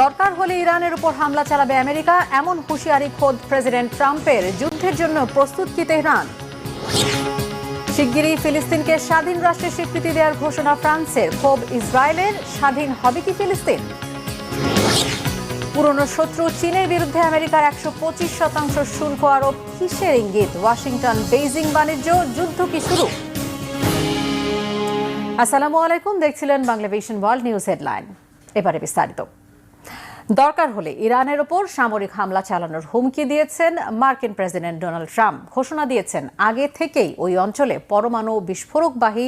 দরকার হলে ইরানের উপর হামলা চালাবে আমেরিকা, এমন হুঁশিয়ারি খোদ প্রেসিডেন্ট ট্রাম্পের। যুদ্ধের জন্য প্রস্তুত কি তেহরান? শিগগিরই ফিলিস্তিনকে স্বাধীন রাষ্ট্রের স্বীকৃতি দেওয়ার ঘোষণা ফ্রান্সের। ক্ষোভ ইসরায়েলের স্বাধীন হবে কি ফিলিস্তিন? পুরনো শত্রু চীনের বিরুদ্ধে আমেরিকার একশো পঁচিশ শতাংশ শুল্ক আরোপ কিসের ইঙ্গিত? ওয়াশিংটন বেইজিং বাণিজ্য, যুদ্ধ কি শুরু? আসসালামু আলাইকুম, দেখছিলেন বাংলাদেশ ওয়ার্ল্ড নিউজ হেডলাইন। এবারে বিস্তারিত। দরকার হলে ইরানের ওপর সামরিক হামলা চালানোর হুমকি দিয়েছেন মার্কিন প্রেসিডেন্ট ডোনাল্ড ট্রাম্প। ঘোষণা দিয়েছেন, আগে থেকেই ওই অঞ্চলে পরমাণু বিস্ফোরকবাহী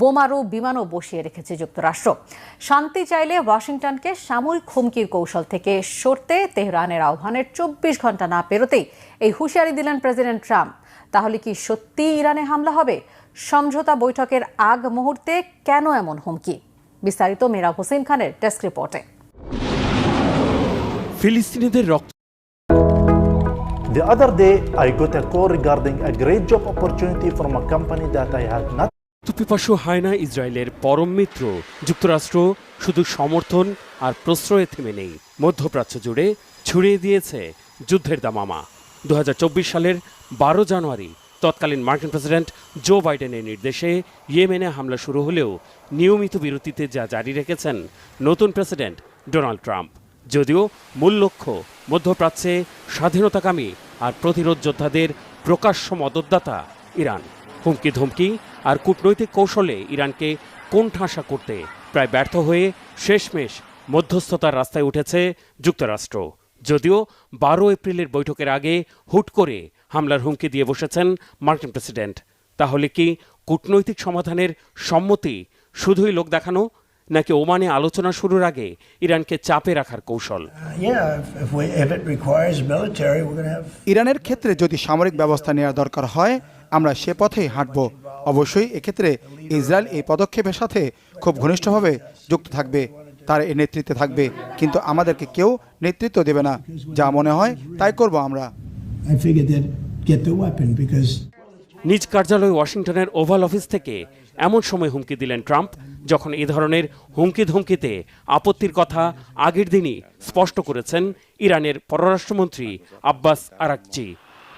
বোমারু বিমানও বসিয়ে রেখেছে যুক্তরাষ্ট্র। শান্তি চাইলে ওয়াশিংটনকে সামরিক হুমকির কৌশল থেকে সরতে তেহরানের আহ্বানের চব্বিশ ঘণ্টা না পেরোতেই এই হুঁশিয়ারি দিলেন প্রেসিডেন্ট ট্রাম্প। তাহলে কি সত্যি ইরানে হামলা হবে? সমঝোতা বৈঠকের আগ মুহূর্তে কেন এমন হুমকি? বিস্তারিত মেরা হোসেন খানের ডেস্ক রিপোর্টে। ফিলিস্তিনিদের রক্ত The other day, I got a call regarding a great job opportunity from a company that I had not পিপাসু হয় না ইসরায়েলের পরম মিত্র যুক্তরাষ্ট্র শুধু সমর্থন আর প্রশ্রয়ে থেমে নেই। মধ্যপ্রাচ্য জুড়ে ছড়িয়ে দিয়েছে যুদ্ধের দামামা। দু হাজার চব্বিশ সালের বারো জানুয়ারি তৎকালীন মার্কিন প্রেসিডেন্ট জো বাইডেনের নির্দেশে ইয়েমেনে হামলা শুরু হলেও নিয়মিত বিরতিতে যা জারি রেখেছেন নতুন প্রেসিডেন্ট ডোনাল্ড ট্রাম্প। যদিও মূল লক্ষ্য মধ্যপ্রাচ্যে স্বাধীনতাকামী আর প্রতিরোধ যোদ্ধাদের প্রকাশ্য মদতদাতা ইরান। হুমকি ধমকি আর কূটনৈতিক কৌশলে ইরানকে কোণঠাসা করতে প্রায় ব্যর্থ হয়ে শেষমেশ মধ্যস্থতার রাস্তায় উঠেছে যুক্তরাষ্ট্র। যদিও বারো এপ্রিলের বৈঠকের আগে হুট করে হামলার হুমকি দিয়ে বসেছেন মার্কিন প্রেসিডেন্ট। তাহলে কি কূটনৈতিক সমাধানের সম্মতি শুধুই লোক দেখানো নাকি ওমানে আলোচনা শুরুর আগে ইরানকে চাপে রাখার কৌশল? Uh. ইরানের ক্ষেত্রে যদি সামরিক ব্যবস্থা নেওয়া দরকার হয় আমরা সে পথেই হাঁটব। অবশ্যই এক্ষেত্রে ইসরায়েল এই পদক্ষেপের সাথে খুব ঘনিষ্ঠভাবে যুক্ত থাকবে তার এ নেতৃত্বে থাকবে। কিন্তু আমাদেরকে কেউ নেতৃত্ব দেবে না। যা মনে হয় তাই করব আমরা। নিজ কার্যালয় ওয়াশিংটনের ওভাল অফিস থেকে এমন সময় হুমকি দিলেন ট্রাম্প, যখন এ ধরনের হুমকি ধমকিতে আপত্তির কথা আগের দিনই স্পষ্ট করেছেন ইরানের পররাষ্ট্রমন্ত্রী আব্বাস আরাকচি।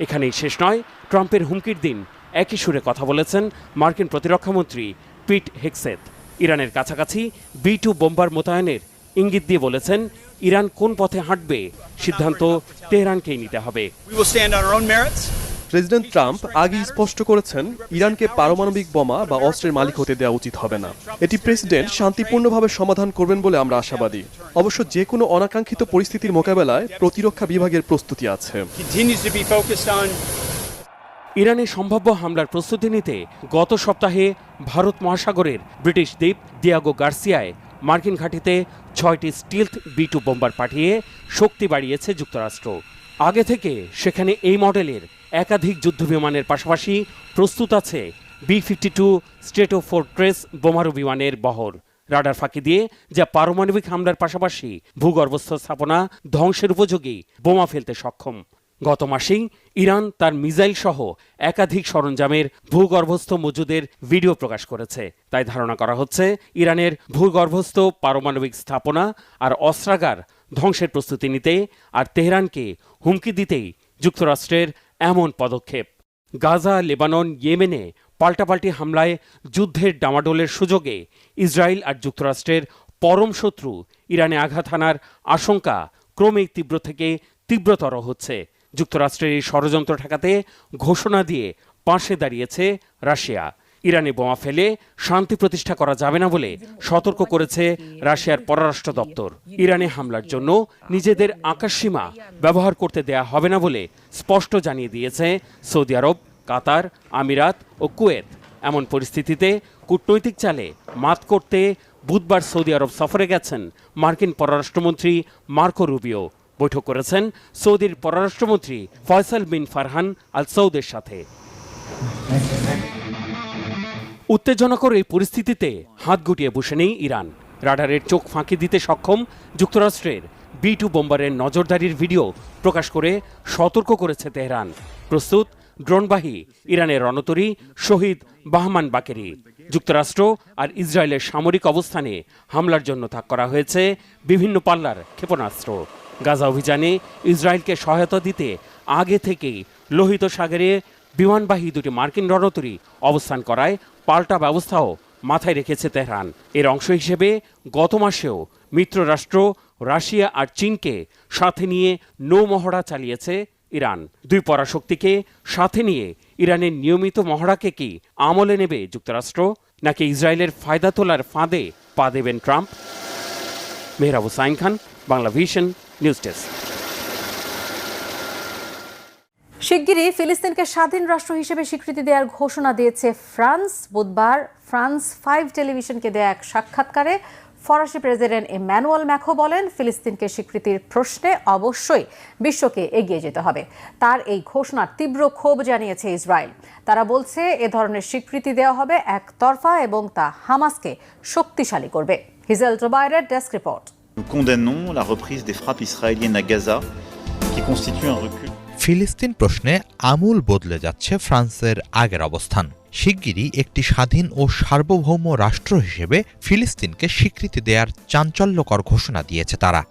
এখানেই শেষ নয়, ট্রাম্পের হুমকির দিন একই সুরে কথা বলেছেন মার্কিন প্রতিরক্ষামন্ত্রী পিট হেক্সেত ইরানের কাছাকাছি বি টু বোম্বার মোতায়েনের ইঙ্গিত দিয়ে বলেছেন, ইরান কোন পথে হাঁটবে সিদ্ধান্ত তেহরানকেই নিতে হবে। প্রেসিডেন্ট ট্রাম্প আগেই স্পষ্ট করেছেন, ইরানকে পারমাণবিক বোমা বা অস্ত্রের মালিক হতে দেওয়া উচিত হবে না। এটি প্রেসিডেন্ট শান্তিপূর্ণভাবে সমাধান করবেন বলে আমরা আশাবাদী। অবশ্য যে কোনো অনাকাঙ্ক্ষিত পরিস্থিতির মোকাবেলায় প্রতিরক্ষা বিভাগের প্রস্তুতি আছে। Continues to be ইরানে সম্ভাব্য হামলার প্রস্তুতি নিতে গত সপ্তাহে ভারত মহাসাগরের ব্রিটিশ দ্বীপ দিয়াগো গার্সিয়ায় মার্কিন ঘাঁটিতে ছয়টি স্টিলথ বি টু বোম্বার পাঠিয়ে শক্তি বাড়িয়েছে যুক্তরাষ্ট্র। আগে থেকে সেখানে এই মডেলের একাধিক যুদ্ধবিমানের পাশাপাশি প্রস্তুত আছে B fifty two stratofortress বোমারু বিমানের বহর। রাডার ফাঁকি দিয়ে যা পারমাণবিক হামলার পাশাপাশি ভূগর্ভস্থ স্থাপনা ধ্বংসের উপযোগী বোমা ফেলতে সক্ষম। গত মাসেই ইরান তার মিসাইল সহ একাধিক সরঞ্জামের ভূগর্ভস্থ মজুদের ভিডিও প্রকাশ করেছে। তাই ধারণা করা হচ্ছে, ইরানের ভূগর্ভস্থ পারমাণবিক স্থাপনা আর অস্ত্রাগার ধ্বংসের প্রস্তুতি নিতে আর তেহরানকে হুমকি দিতেই যুক্তরাষ্ট্রের এমন পদক্ষেপ। গাজা, লেবানন, ইয়েমেনে পাল্টাপাল্টি হামলায় যুদ্ধের ডামাডোলের সুযোগে ইসরায়েল আর যুক্তরাষ্ট্রের পরম শত্রু ইরানে আঘাত হানার আশঙ্কা ক্রমেই তীব্র থেকে তীব্রতর হচ্ছে। যুক্তরাষ্ট্রের এই ষড়যন্ত্র ঠেকাতে ঘোষণা দিয়ে পাশে দাঁড়িয়েছে রাশিয়া। ইরানে বোমা ফেলে শান্তি প্রতিষ্ঠা করা যাবে না বলে সতর্ক করেছে রাশিয়ার পররাষ্ট্র দপ্তর। ইরানে হামলার জন্য নিজেদের আকাশসীমা ব্যবহার করতে দেয়া হবে না বলে স্পষ্ট জানিয়ে দিয়েছে সৌদি আরব, কাতার, আমিরাত ও কুয়েত। এমন পরিস্থিতিতে কূটনৈতিক চালে মাত করতে বুধবার সৌদি আরব সফরে গেছেন মার্কিন পররাষ্ট্রমন্ত্রী মার্কো রুবিও। বৈঠক করেছেন সৌদির পররাষ্ট্রমন্ত্রী ফয়সাল বিন ফারহান আল সৌদের সাথে। উত্তেজনাকর এই পরিস্থিতিতে হাত গুটিয়ে বসে নেই ইরান। রাডারের চোখ ফাঁকি দিতে সক্ষম যুক্তরাষ্ট্রের বি টু বোম্বারের নজরদারির ভিডিও প্রকাশ করে সতর্ক করেছে তেহরান। প্রস্তুত, ড্রোনবাহী ইরানের রণতরী শহীদ বাহমান বাকেরি। যুক্তরাষ্ট্র আর ইসরায়েলের সামরিক অবস্থানে হামলার জন্য তাক করা হয়েছে বিভিন্ন পাল্লার ক্ষেপণাস্ত্র। গাজা অভিযানে ইসরায়েলকে সহায়তা দিতে আগে থেকেই লোহিত সাগরে বিমানবাহী দুটি মার্কিন রণতরী অবস্থান করায় পাল্টা ব্যবস্থাও মাথায় রেখেছে তেহরান। এর অংশ হিসেবে গত মাসেও মিত্ররাষ্ট্র রাশিয়া আর চীনকে সাথে নিয়ে নৌমহড়া চালিয়েছে ইরান। দুই পরাশক্তিকে সাথে নিয়ে ইরানের নিয়মিত মহড়াকে কি আমলে নেবে যুক্তরাষ্ট্র, নাকি ইসরায়েলের ফায়দা তোলার ফাঁদে পা দেবেন ট্রাম্প? মেহরাবু সাইন খান, বাংলা ভিশন, নিউজ ডেস্ক। শিগগিরই ফিলিস্তিনকে স্বাধীন রাষ্ট্র হিসেবে স্বীকৃতি দেওয়ার ঘোষণা দিয়েছে ফ্রান্স। বুধবার ফ্রান্স ফাইভ টেলিভিশনকে দেয়া এক সাক্ষাৎকারে ফরাসি প্রেসিডেন্ট ইম্যানুয়াল ম্যাখো বলেন ফিলিস্তিনকে স্বীকৃতির প্রশ্নে অবশ্যই বিশ্বকে এগিয়ে যেতে হবে। তার এই ঘোষণার তীব্র ক্ষোভ জানিয়েছে ইসরায়েল। তারা বলছে এ ধরনের স্বীকৃতি দেওয়া হবে একতরফা এবং তা হামাসকে শক্তিশালী করবে। হিজেল desk report. Nous condamnons la reprise des frappes israéliennes à Gaza, qui constitue un recul. ফিলিস্তিন প্রশ্নে আমূল বদলে যাচ্ছে ফ্রান্সের আগের অবস্থান। শিগগিরই একটি স্বাধীন ও সার্বভৌম রাষ্ট্র হিসেবে ফিলিস্তিনকে স্বীকৃতি দেওয়ার চাঞ্চল্যকর ঘোষণা দিয়েছে তারা।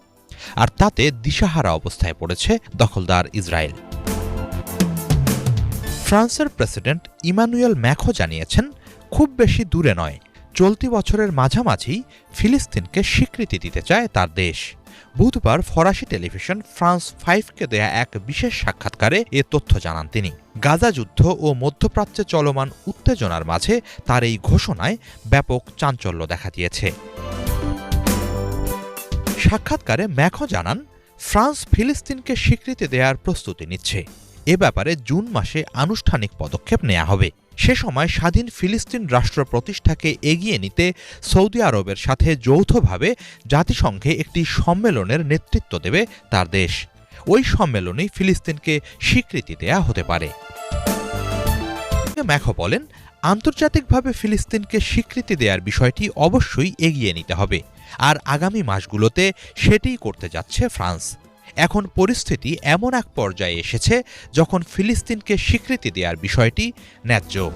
আর তাতে দিশাহারা অবস্থায় পড়েছে দখলদার ইসরায়েল। ফ্রান্সের প্রেসিডেন্ট ইমানুয়েল ম্যাখো জানিয়েছেন, খুব বেশি দূরে নয়। চলতি বছরের মাঝামাঝি ফিলিস্তিনকে স্বীকৃতি দিতে চায় তার দেশ। বুধবার ফরাসি টেলিভিশন ফ্রান্স ফাইভকে দেয়া এক বিশেষ সাক্ষাৎকারে এ তথ্য জানান তিনি। গাজা যুদ্ধ ও মধ্যপ্রাচ্যে চলমান উত্তেজনার মাঝে তার এই ঘোষণায় ব্যাপক চাঞ্চল্য দেখা দিয়েছে। সাক্ষাৎকারে ম্যাখো জানান, ফ্রান্স ফিলিস্তিনকে স্বীকৃতি দেওয়ার প্রস্তুতি নিচ্ছে। এ ব্যাপারে জুন মাসে আনুষ্ঠানিক পদক্ষেপ নেওয়া হবে। সে সময় স্বাধীন ফিলিস্তিন রাষ্ট্র প্রতিষ্ঠাকে এগিয়ে নিতে সৌদি আরবের সাথে যৌথভাবে জাতিসংঘে একটি সম্মেলনের নেতৃত্ব দেবে তার দেশ। ওই সম্মেলনেই ফিলিস্তিনকে স্বীকৃতি দেয়া হতে পারে। ম্যাখো বলেন, আন্তর্জাতিকভাবে ফিলিস্তিনকে স্বীকৃতি দেওয়ার বিষয়টি অবশ্যই এগিয়ে নিতে হবে। আর আগামী মাসগুলোতে সেটিই করতে যাচ্ছে ফ্রান্স। এখন পরিস্থিতি এমন এক পর্যায়ে এসেছে যখন ফিলিস্তিনকে স্বীকৃতি দেওয়ার বিষয়টি ন্যায্য।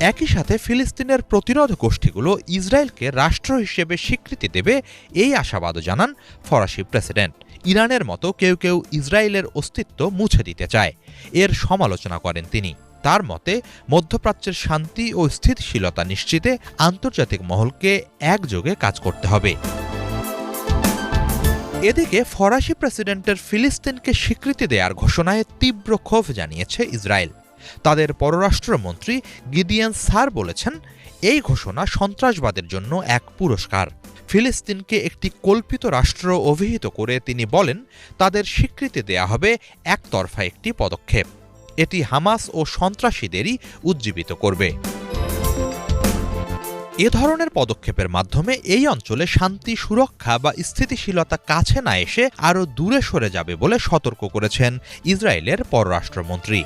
একই সাথে ফিলিস্তিনের প্রতিরোধ গোষ্ঠীগুলো ইসরায়েলকে রাষ্ট্র হিসেবে স্বীকৃতি দেবে এই আশাবাদও জানান ফরাসি প্রেসিডেন্ট। ইরানের মতো কেউ কেউ ইসরায়েলের অস্তিত্ব মুছে দিতে চায়। এর সমালোচনা করেন তিনি। তার মতে, মধ্যপ্রাচ্যের শান্তি ও স্থিতিশীলতা নিশ্চিতে আন্তর্জাতিক মহলকে একযোগে কাজ করতে হবে। এদিকে ফরাসি প্রেসিডেন্টের ফিলিস্তিনকে স্বীকৃতি দেওয়ার ঘোষণায় তীব্র ক্ষোভ জানিয়েছে ইসরায়েল। তাদের পররাষ্ট্রমন্ত্রী গিডিয়ান সার বলেছেন, এই ঘোষণা সন্ত্রাসবাদের জন্য এক পুরস্কার। ফিলিস্তিনকে একটি কল্পিত রাষ্ট্র অভিহিত করে তিনি বলেন, তাদের স্বীকৃতি দেয়া হবে একতরফা একটি পদক্ষেপ। এটি হামাস ও সন্ত্রাসীদেরই উজ্জীবিত করবে। এ ধরনের পদক্ষেপের মাধ্যমে এই অঞ্চলে শান্তি, সুরক্ষা বা স্থিতিশীলতা কাছে না এসে আরও দূরে সরে যাবে বলে সতর্ক করেছেন ইসরায়েলের পররাষ্ট্রমন্ত্রী।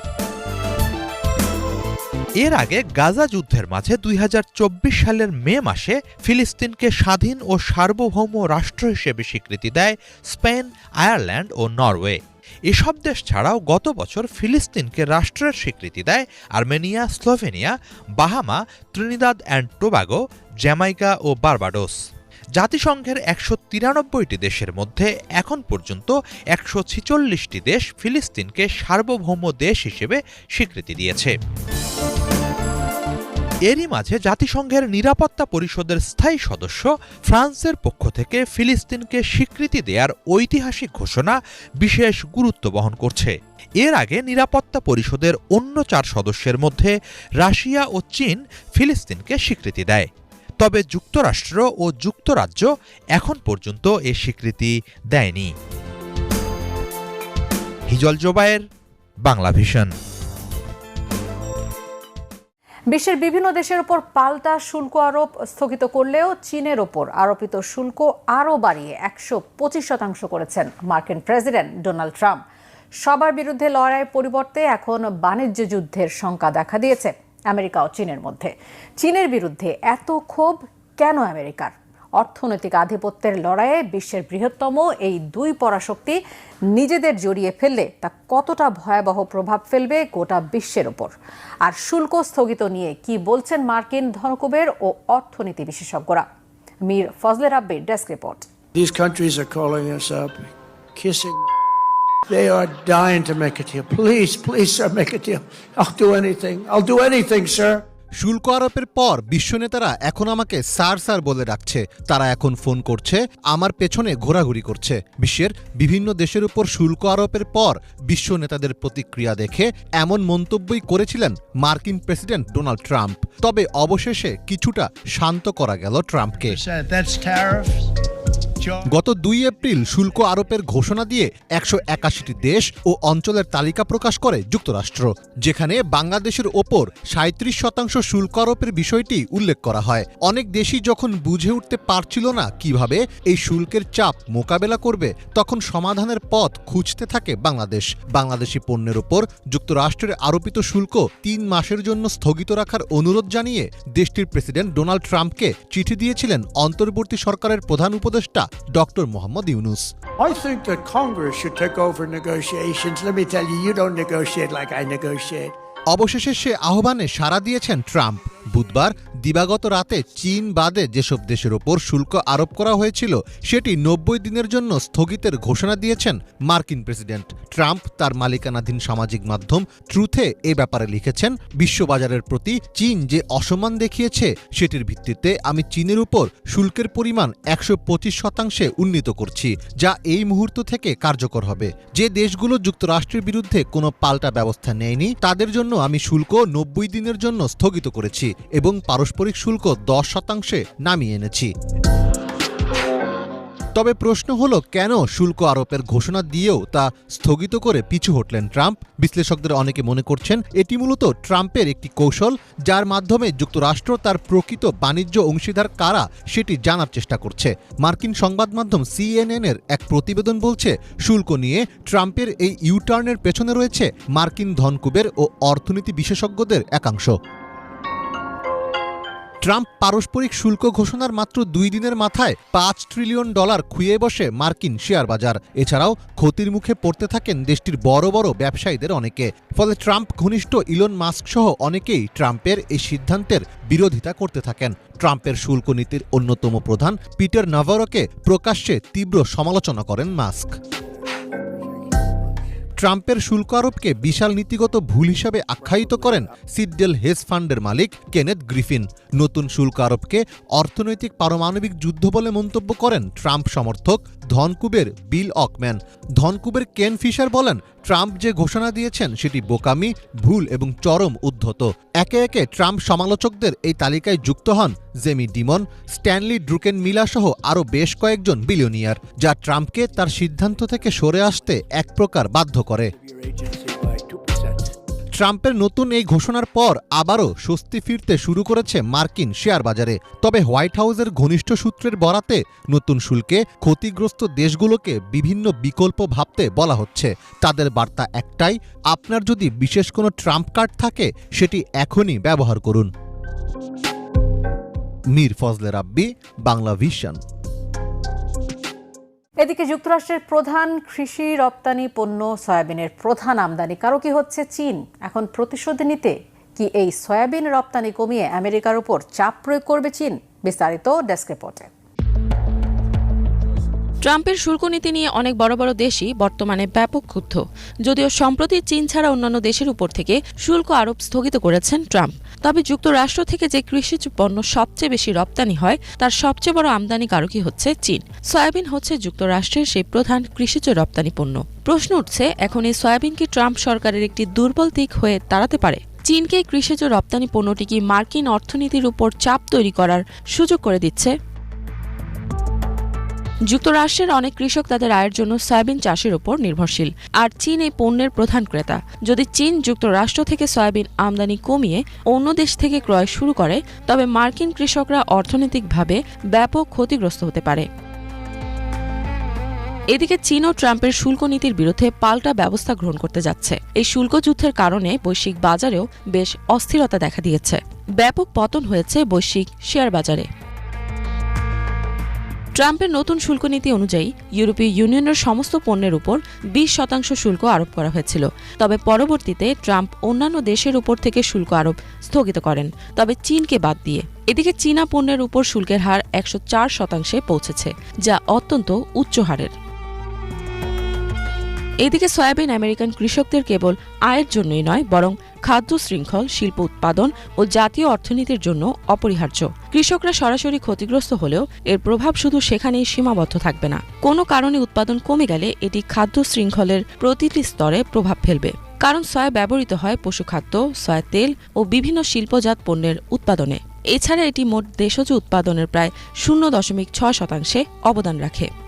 এর আগে গাজা যুদ্ধের মাঝে দুই হাজার চব্বিশ সালের মে মাসে ফিলিস্তিনকে স্বাধীন ও সার্বভৌম রাষ্ট্র হিসেবে স্বীকৃতি দেয় স্পেন, আয়ারল্যান্ড ও নরওয়ে। এসব দেশ ছাড়াও গত বছর ফিলিস্তিনকে রাষ্ট্রের স্বীকৃতি দেয় Armenia, Slovenia, Bahamas, Trinidad and Tobago, Jamaica O Barbados. জাতিসংঘের একশো তিরানব্বইটি দেশের মধ্যে এখন পর্যন্ত একশো ছিচল্লিশটি দেশ ফিলিস্তিনকে সার্বভৌম দেশ হিসেবে স্বীকৃতি দিয়েছে। এরই মাঝে জাতিসংঘের নিরাপত্তা পরিষদের স্থায়ী সদস্য ফ্রান্সের পক্ষ থেকে ফিলিস্তিনকে স্বীকৃতি দেওয়ার ঐতিহাসিক ঘোষণা বিশেষ গুরুত্ব বহন করছে। এর আগে নিরাপত্তা পরিষদের অন্য চার সদস্যের মধ্যে রাশিয়া ও চীন ফিলিস্তিনকে স্বীকৃতি দেয়। তবে যুক্তরাষ্ট্র ও যুক্তরাজ্য এখন পর্যন্ত এ স্বীকৃতি দেয়নি। হিজল জোবায়ের বাংলা ভিশন বিশ্বের বিভিন্ন দেশের ওপর পাল্টা শুল্ক আরোপ স্থগিত করলেও চীনের ওপর আরোপিত শুল্ক আরও বাড়িয়ে একশো পঁচিশ শতাংশ করেছেন মার্কিন প্রেসিডেন্ট ডোনাল্ড ট্রাম্প। সবার বিরুদ্ধে লড়াইয়ের পরিবর্তে এখন বাণিজ্য যুদ্ধের শঙ্কা দেখা দিয়েছে আমেরিকা ও চীনের মধ্যে। চীনের বিরুদ্ধে এত ক্ষোভ কেন আমেরিকার? অর্থনৈতিক আধিপত্যের লড়াইয়ে বিশ্বের বৃহত্তম এই দুই পরাশক্তি নিজেদের জড়িয়ে ফেললে তা কতটা ভয়াবহ প্রভাব ফেলবে গোটা বিশ্বের ওপর আর শুল্ক স্থগিত নিয়ে কি বলছেন মার্কিন ধনকুবের ও অর্থনীতি বিশেষজ্ঞরা Mir Fazle রাব্বির desk report These countries are calling us up, kissing. They are dying to make a deal. Please, please, sir, make a deal. I'll do anything. I'll do anything, sir. শুল্ক আরোপের পর বিশ্ব নেতারা এখন আমাকে স্যার স্যার বলে ডাকছে। তারা এখন ফোন করছে, আমার পেছনে ঘোরাঘুরি করছে। বিশ্বের বিভিন্ন দেশের উপর শুল্ক আরোপের পর বিশ্ব নেতাদের প্রতিক্রিয়া দেখে এমন মন্তব্যই করেছিলেন মার্কিন প্রেসিডেন্ট ডোনাল্ড ট্রাম্প। তবে অবশেষে কিছুটা শান্ত করা গেল ট্রাম্পকে. গত দুই এপ্রিল শুল্ক আরোপের ঘোষণা দিয়ে একশো একাশিটি দেশ ও অঞ্চলের তালিকা প্রকাশ করে যুক্তরাষ্ট্র, যেখানে বাংলাদেশের ওপর সাঁত্রিশ শতাংশ শুল্ক আরোপের বিষয়টি উল্লেখ করা হয়। অনেক দেশই যখন বুঝে উঠতে পারছিল না কীভাবে এই শুল্কের চাপ মোকাবেলা করবে, তখন সমাধানের পথ খুঁজতে থাকে বাংলাদেশ। বাংলাদেশি পণ্যের ওপর যুক্তরাষ্ট্রের আরোপিত শুল্ক তিন মাসের জন্য স্থগিত রাখার অনুরোধ জানিয়ে দেশটির প্রেসিডেন্ট ডোনাল্ড ট্রাম্পকে চিঠি দিয়েছিলেন অন্তর্বর্তী সরকারের প্রধান উপদেষ্টা doctor Mohammad Yunus I think that Congress should take over negotiations. Let me tell you, you don't negotiate like I negotiate. অবশেষে সে আহ্বানে সাড়া দিয়েছেন ট্রাম্প বুধবার দিবাগত রাতে চীন বাদে যেসব দেশের ওপর শুল্ক আরোপ করা হয়েছিল, সেটি নব্বই দিনের জন্য স্থগিতের ঘোষণা দিয়েছেন মার্কিন প্রেসিডেন্ট ট্রাম্প। তার মালিকানাধীন সামাজিক মাধ্যম ট্রুথে এ ব্যাপারে লিখেছেন, বিশ্ববাজারের প্রতি চীন যে অসম্মান দেখিয়েছে, সেটির ভিত্তিতে আমি চীনের উপর শুল্কের পরিমাণ একশো পঁচিশ শতাংশে উন্নীত করছি, যা এই মুহূর্ত থেকে কার্যকর হবে। যে দেশগুলো যুক্তরাষ্ট্রের বিরুদ্ধে কোনো পাল্টা ব্যবস্থা নেয়নি, তাদের জন্য আমি শুল্ক নব্বই দিনের জন্য স্থগিত করেছি। এবং পারস্পরিক শুল্ক দশ শতাংশে নামিয়ে এনেছি। তবে প্রশ্ন হলো, কেন শুল্ক আরোপের ঘোষণা দিয়েও তা স্থগিত করে পিছু হটলেন ট্রাম্প? বিশ্লেষকদের অনেকে মনে করছেন, এটি মূলত ট্রাম্পের একটি কৌশল, যার মাধ্যমে যুক্তরাষ্ট্র তার প্রকৃত বাণিজ্য অংশীদার কারা সেটি জানার চেষ্টা করছে। মার্কিন সংবাদ মাধ্যম সিএনএন এর এক প্রতিবেদন বলছে, শুল্ক নিয়ে ট্রাম্পের এই ইউটার্নের পেছনে রয়েছে মার্কিন ধনকুবের ও অর্থনীতি বিশেষজ্ঞদের একাংশ। ট্রাম্প পারস্পরিক শুল্ক ঘোষণার মাত্র দুই দিনের মাথায় পাঁচ ট্রিলিয়ন ডলার খুইয়ে বসে মার্কিন শেয়ার বাজার। এছাড়াও ক্ষতির মুখে পড়তে থাকেন দেশটির বড় বড় ব্যবসায়ীদের অনেকে। ফলে ট্রাম্প ঘনিষ্ঠ ইলন মাস্ক সহ অনেকেই ট্রাম্পের এই সিদ্ধান্তের বিরোধিতা করতে থাকেন। ট্রাম্পের শুল্ক নীতির অন্যতম প্রধান পিটার নাভারোকে প্রকাশ্যে তীব্র সমালোচনা করেন মাস্ক। ট্রাম্পের শুল্ক আরোপকে বিশাল নীতিগত ভুল হিসাবে আখ্যায়িত করেন সিডডেল হেজ ফান্ডের মালিক কেনেথ গ্রিফিন। নতুন শুল্ক আরোপকে অর্থনৈতিক পারমাণবিক যুদ্ধ বলে মন্তব্য করেন ট্রাম্প সমর্থক ধনকুবের বিল অকম্যান। ধনকুবের কেন ফিশার বলেন ট্রাম্প যে ঘোষণা দিয়েছেন সেটি বোকামি, ভুল এবং চরম উদ্ধত। একে একে ট্রাম্প সমালোচকদের এই তালিকায় যুক্ত হন Jamie Dimon, Stanley Druckenmiller সহ আরও বেশ কয়েকজন বিলিয়নিয়ার, যা ট্রাম্পকে তার সিদ্ধান্ত থেকে সরে আসতে এক প্রকার বাধ্য করে। ট্রাম্পের নতুন এই ঘোষণার পর আবারও স্বস্তি ফিরতে শুরু করেছে মার্কিন শেয়ার বাজারে তবে হোয়াইট হাউসের ঘনিষ্ঠ সূত্রের বরাতে নতুন শুল্কে ক্ষতিগ্রস্ত দেশগুলোকে বিভিন্ন বিকল্প ভাবতে বলা হচ্ছে। তাদের বার্তা একটাই, আপনার যদি বিশেষ কোনো ট্রাম্প কার্ড থাকে, সেটি এখনই ব্যবহার করুন। মীর ফজলে রাব্বি, বাংলা ভিশন। এদিকে যুক্তরাষ্ট্রের প্রধান কৃষি রপ্তানি পণ্য সয়াবিনের প্রধান আমদানি, কারও কি হচ্ছে চীন? এখন প্রতিশোধ নিতে কি এই সয়াবিন রপ্তানি কমিয়ে আমেরিকার উপর চাপ প্রয়োগ করবে চীন? বিস্তারিত ডেস্ক রিপোর্টে। ট্রাম্পের শুল্ক নীতি নিয়ে অনেক বড় বড় দেশই বর্তমানে ব্যাপক ক্ষুব্ধ। যদিও সম্প্রতি চীন ছাড়া অন্যান্য দেশের উপর থেকে শুল্ক আরোপ স্থগিত করেছেন ট্রাম্প। তবে যুক্তরাষ্ট্র থেকে যে কৃষিজ পণ্য সবচেয়ে বেশি রপ্তানি হয়, তার সবচেয়ে বড় আমদানিকারকই হচ্ছে চীন। সয়াবিন হচ্ছে যুক্তরাষ্ট্রের সেই প্রধান কৃষিজ রপ্তানি পণ্য। প্রশ্ন উঠছে, এখন এই সয়াবিন কি ট্রাম্প সরকারের একটি দুর্বল দিক হয়ে দাঁড়াতে পারে? চীনকে কৃষিজ রপ্তানি পণ্যটি কি মার্কিন অর্থনীতির উপর চাপ তৈরি করার সুযোগ করে দিচ্ছে? যুক্তরাষ্ট্রের অনেক কৃষক তাদের আয়ের জন্য সয়াবিন চাষের উপর নির্ভরশীল। আর চীন এই পণ্যের প্রধান ক্রেতা। যদি চীন যুক্তরাষ্ট্র থেকে সয়াবিন আমদানি কমিয়ে অন্য দেশ থেকে ক্রয় শুরু করে, তবে মার্কিন কৃষকরা অর্থনৈতিকভাবে ব্যাপক ক্ষতিগ্রস্ত হতে পারে। এদিকে চীন ও ট্রাম্পের শুল্ক নীতির বিরুদ্ধে পাল্টা ব্যবস্থা গ্রহণ করতে যাচ্ছে। এই শুল্ক যুদ্ধের কারণে বৈশ্বিক বাজারেও বেশ অস্থিরতা দেখা দিয়েছে। ব্যাপক পতন হয়েছে বৈশ্বিক শেয়ার বাজারে। ট্রাম্পের নতুন শুল্ক নীতি অনুযায়ী ইউরোপীয় ইউনিয়নের সমস্ত পণ্যের উপর বিশ শতাংশ শুল্ক আরোপ করা হয়েছিল। তবে পরবর্তীতে ট্রাম্প অন্যান্য দেশের উপর থেকে শুল্ক আরোপ স্থগিত করেন। তবে চীনকে বাদ দিয়ে এদিকে চীনা পণ্যের উপর শুল্কের হার একশো চার শতাংশে পৌঁছেছে, যা অত্যন্ত উচ্চ হারের। এদিকে সয়াবিন আমেরিকান কৃষকদের কেবল আয়ের জন্যই নয়, বরং খাদ্য শৃঙ্খল, শিল্প উৎপাদন ও জাতীয় অর্থনীতির জন্য অপরিহার্য। কৃষকরা সরাসরি ক্ষতিগ্রস্ত হলেও এর প্রভাব শুধু সেখানেই সীমাবদ্ধ থাকবে না। কোনো কারণে উৎপাদন কমে গেলে এটি খাদ্য শৃঙ্খলের প্রতিটি স্তরে প্রভাব ফেলবে। কারণ সয়া ব্যবহৃত হয় পশুখাদ্য সয়া তেল ও বিভিন্ন শিল্পজাত পণ্যের উৎপাদনে। এছাড়া এটি মোট দেশজ উৎপাদনের প্রায় শূন্য দশমিক ছয় শতাংশে অবদান রাখে।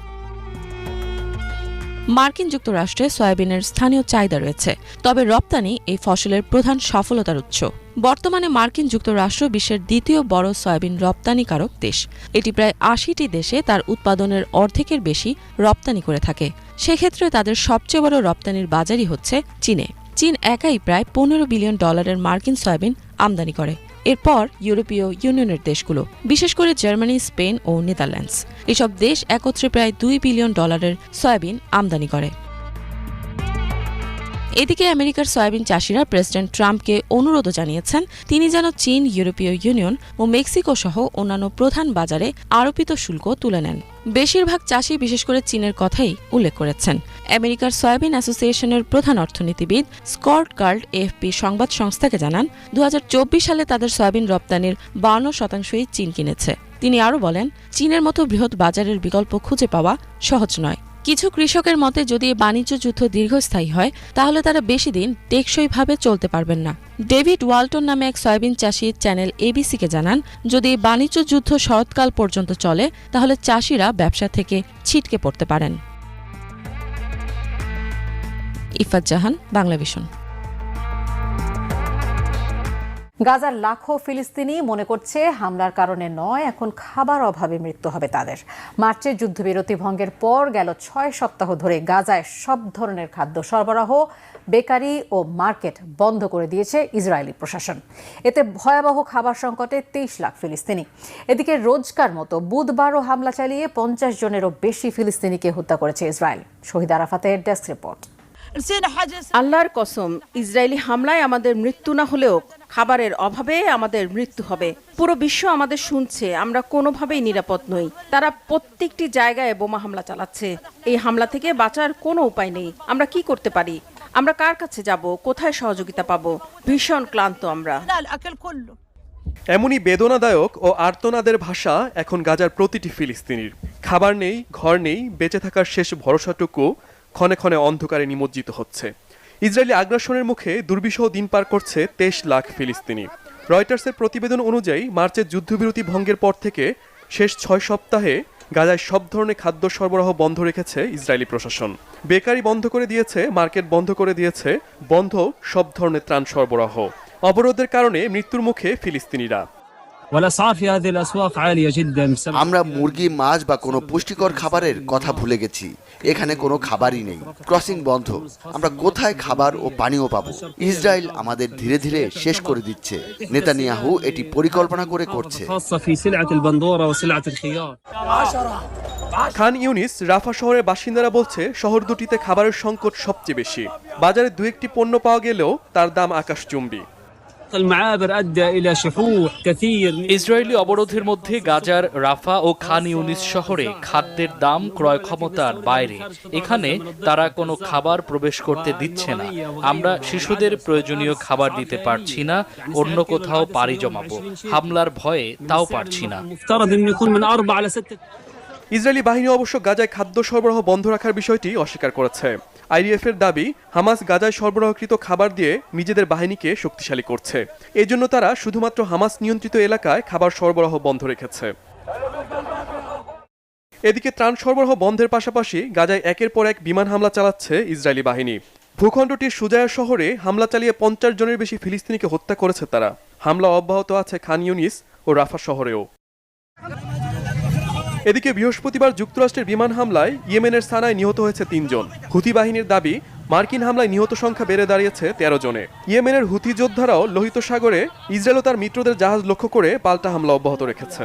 মার্কিন যুক্তরাষ্ট্রে সয়াবিনের স্থানীয় চাহিদা রয়েছে, তবে রপ্তানি এই ফসলের প্রধান সফলতার উৎস। বর্তমানে মার্কিন যুক্তরাষ্ট্র বিশ্বের দ্বিতীয় বড় সয়াবিন রপ্তানিকারক দেশ। এটি প্রায় আশিটি দেশে তার উৎপাদনের অর্ধেকের বেশি রপ্তানি করে থাকে। সেক্ষেত্রে তাদের সবচেয়ে বড় রপ্তানির বাজারই হচ্ছে চীনে। চীন একাই প্রায় পনেরো বিলিয়ন ডলারের মার্কিন সয়াবিন আমদানি করে। এরপর ইউরোপীয় ইউনিয়নের দেশগুলো, বিশেষ করে জার্মানি, স্পেন ও নেদারল্যান্ডস। এসব দেশ একত্রে প্রায় দুই বিলিয়ন ডলারের সয়াবিন আমদানি করে। এদিকে আমেরিকার সয়াবিন চাষিরা প্রেসিডেন্ট ট্রাম্পকে অনুরোধ জানিয়েছেন, তিনি যেন চীন, ইউরোপীয় ইউনিয়ন ও মেক্সিকো সহ অন্যান্য প্রধান বাজারে আরোপিত শুল্ক তুলে নেন। বেশিরভাগ চাষি বিশেষ করে চীনের কথাই উল্লেখ করেছেন। আমেরিকার সয়াবিন অ্যাসোসিয়েশনের প্রধান অর্থনীতিবিদ স্কট গার্ড এএফপি সংবাদ সংস্থাকে জানান দু হাজার চব্বিশ সালে তাদের সয়াবিন রপ্তানির বান্ন শতাংশই চীন কিনেছে। তিনি আরও বলেন, চীনের মতো বৃহৎ বাজারের বিকল্প খুঁজে পাওয়া সহজ নয়। কিছু কৃষকের মতে যদি বাণিজ্য যুদ্ধ দীর্ঘস্থায়ী হয়, তাহলে তারা বেশি দিন টেকসইভাবে চলতে পারবেন না। ডেভিড ওয়ালটন নামে এক সয়াবিন চাষি চ্যানেল এবিসিকে জানান, যদি বাণিজ্য যুদ্ধ শরৎকাল পর্যন্ত চলে, তাহলে চাষিরা ব্যবসা থেকে ছিটকে পড়তে পারেন। ইফাত জাহান বাংলা গাজার লাখো ফিলিস্তিনি মনে করছে হামলার কারণে নয়, এখন খাবার অভাবে মৃত্যু হবে তাদের। মার্চের যুদ্ধবিরতি ভঙ্গের পর গেল ছয় সপ্তাহ ধরে গাজায় সব ধরনের খাদ্য সরবরাহ, বেকারি ও মার্কেট বন্ধ করে দিয়েছে ইসরায়েলি প্রশাসন। এতে ভয়াবহ খাবার সংকটে তেইশ লাখ ফিলিস্তিনি। এদিকে রোজকার মতো বুধবারও হামলা চালিয়ে পঞ্চাশ জনেরও বেশি ফিলিস্তিনিকে হত্যা করেছে ইসরায়েল। শহীদ আরাফাতের ডেস্ক রিপোর্ট। আল্লাহর কসম, ইসরায়েলি হামলায় আমাদের মৃত্যু না হলেও খাবারের অভাবে আমাদের মৃত্যু হবে। পুরো বিশ্ব আমাদের শুনছে, আমরা কোনোভাবেই নিরাপদ নই। তারা প্রত্যেকটি জায়গায় বোমা হামলা চালাচ্ছে। এই হামলা থেকে বাঁচার কোনো উপায় নেই। আমরা কি করতে পারি? আমরা কার কাছে যাব? কোথায় সহযোগিতা পাবো? ভীষণ ক্লান্ত আমরা। এমনই বেদনাদায়ক ও আর্তনাদের ভাষা এখন গাজার প্রতিটি ফিলিস্তিনির। খাবার নেই, ঘর নেই, বেঁচে থাকার শেষ ভরসাটুকু ক্ষণে ক্ষণে অন্ধকারে নিমজ্জিত হচ্ছে। ইসরায়েলি আগ্রাসনের মুখে দুর্বিষহ দিন পার করছে তেইশ লাখ ফিলিস্তিনি। রয়টার্সের প্রতিবেদন অনুযায়ী মার্চের যুদ্ধবিরতি ভঙ্গের পর থেকে শেষ ছয় সপ্তাহে গাজায় সব ধরনের খাদ্য সরবরাহ বন্ধ রেখেছে ইসরায়েলি প্রশাসন। বেকারি বন্ধ করে দিয়েছে, মার্কেট বন্ধ করে দিয়েছে, বন্ধ সব ধরনের ত্রাণ সরবরাহ। অবরোধের কারণে মৃত্যুর মুখে ফিলিস্তিনিরা। আমরা মুরগি মাছ বা কোনো পুষ্টিকর খাবারের কথা ভুলে গেছি। এখানে কোনো খাবারই নেই। ক্রসিং বন্ধ। আমরা কোথায় খাবার ও পানীয় পাবো? ইসরায়েল আমাদের ধীরে ধীরে শেষ করে দিচ্ছে। নেতানিয়াহু এটি পরিকল্পনা করে করছে। খান ইউনিস রাফা শহরের বাসিন্দারা বলছে শহর দুটিতে খাবারের সংকট সবচেয়ে বেশি। বাজারে দু একটি পণ্য পাওয়া গেলেও তার দাম আকাশচুম্বী। ইসরায়েলি অবরোধের মধ্যে গাজার রাফা ও খান ইউনিস শহরে খাদ্যের দাম ক্রয় ক্ষমতার বাইরে। এখানে তারা কোনো খাবার প্রবেশ করতে দিচ্ছে না। আমরা শিশুদের প্রয়োজনীয় খাবার দিতে পারছি না অন্য কোথাও পাড়ি জমাবো। হামলার ভয়ে তাও পারছি না। ইসরায়েলি বাহিনী অবশ্য গাজায় খাদ্য সরবরাহ বন্ধ রাখার বিষয়টি অস্বীকার করেছে। আইডিএফ এর দাবি, হামাস গাজায় সরবরাহকৃত খাবার দিয়ে নিজেদের বাহিনীকে শক্তিশালী করছে। এজন্য তারা শুধুমাত্র হামাস নিয়ন্ত্রিত এলাকায় খাবার সরবরাহ বন্ধ রেখেছে। এদিকে ত্রাণ সরবরাহ বন্ধের পাশাপাশি গাজায় একের পর এক বিমান হামলা চালাচ্ছে ইসরায়েলি বাহিনী। ভূখণ্ডটির সুজায়া শহরে হামলা চালিয়ে পঞ্চাশ জনের বেশি ফিলিস্তিনিকে হত্যা করেছে তারা। হামলা অব্যাহত আছে খান ইউনিস ও রাফা শহরেও। এদিকে বৃহস্পতিবার যুক্তরাষ্ট্রের বিমান হামলায় ইয়েমেনের সানায় নিহত হয়েছে তিনজন। হুতি বাহিনীর দাবি, মার্কিন হামলায় নিহত সংখ্যা বেড়ে দাঁড়িয়েছে তেরো জনে। ইয়েমেনের হুতি যোদ্ধারাও লোহিত সাগরে ইসরায়েল ও তার মিত্রদের জাহাজ লক্ষ্য করে পাল্টা হামলা অব্যাহত রেখেছে।